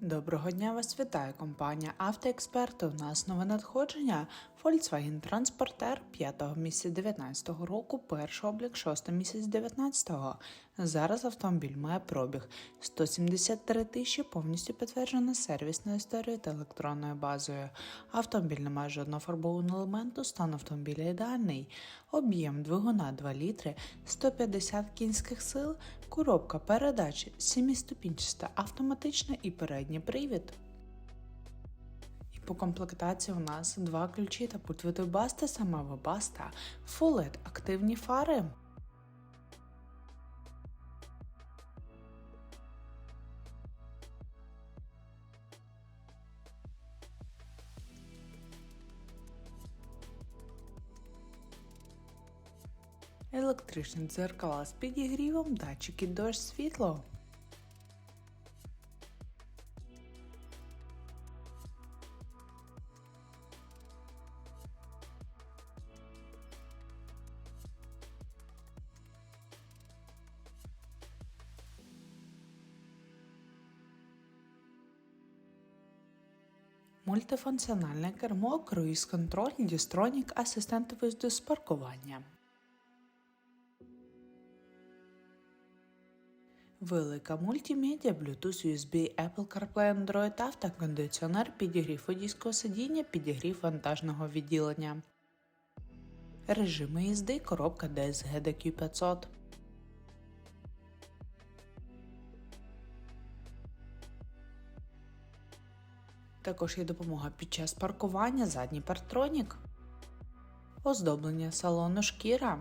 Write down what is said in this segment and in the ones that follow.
Доброго дня вас вітає компанія Автоексперти. У нас нове надходження Volkswagen Transporter 5 місяця 19 року, перший облік 6 місяць 19 Зараз автомобіль має пробіг 173 тисячі, повністю підтверджена сервісною історією та електронною базою. Автомобіль не має жодного фарбованого елементу, стан автомобіля ідеальний. Об'єм двигуна 2 літри, 150 кінських сил, коробка передач 7-ступінчаста, автоматична і передній привід. І по комплектації у нас два ключі та пульт від Webaста, сама Webaста, Full активні фари. Електричні дзеркала з підігрівом, датчики дощ світло. Мультифункціональне кермо, круїз-контроль, дістронік, асистент виїзду з паркування. Велика мультимедіа, Bluetooth, USB, Apple CarPlay, Android Auto, кондиціонер, підігрів водійського сидіння, підігрів вантажного відділення. Режими їзди, коробка DSG DQ500. Також є допомога під час паркування, задній партронік, оздоблення салону шкіра.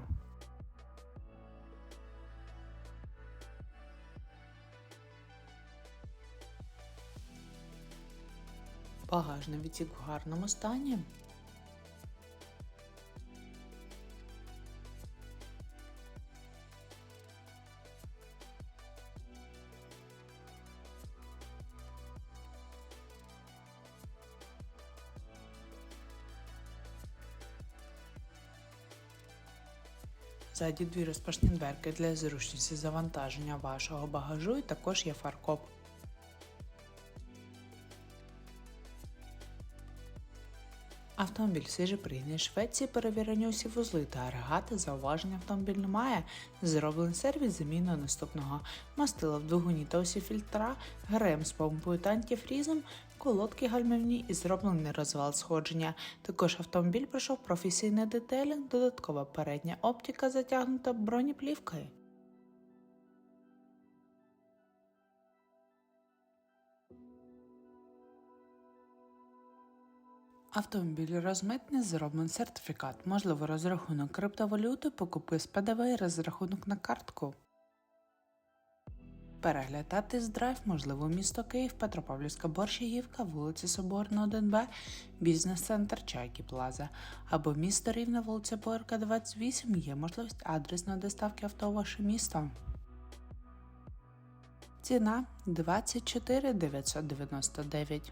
Багажний відсік в гарному стані. Ззаді дві розпашні дверки для зручності завантаження вашого багажу і також є фаркоп. Автомобіль свіже прийняний Швеції, перевірені усі вузли та агрегати, зауваження автомобіль немає. Зроблений сервіс заміною наступного мастила в двигуні та усі фільтра, ГРМ з помпою та антифрізом, колодки гальмівні і зроблений розвал сходження. Також автомобіль пройшов професійний детелінг, додаткова передня оптика затягнута бронеплівкою. Автомобіль розмитний, зроблений сертифікат, можливо розрахунок криптовалюти, покупи з ПДВ і розрахунок на картку. Перегляд та тест-драйв, можливо, місто Київ, Петропавлівська Борщагівка, вулиця Соборна, 1Б, бізнес-центр Чайки Плаза або місто Рівне, вулиця Поірка, 28, є можливість адресної доставки авто ваше місто. Ціна 24 999.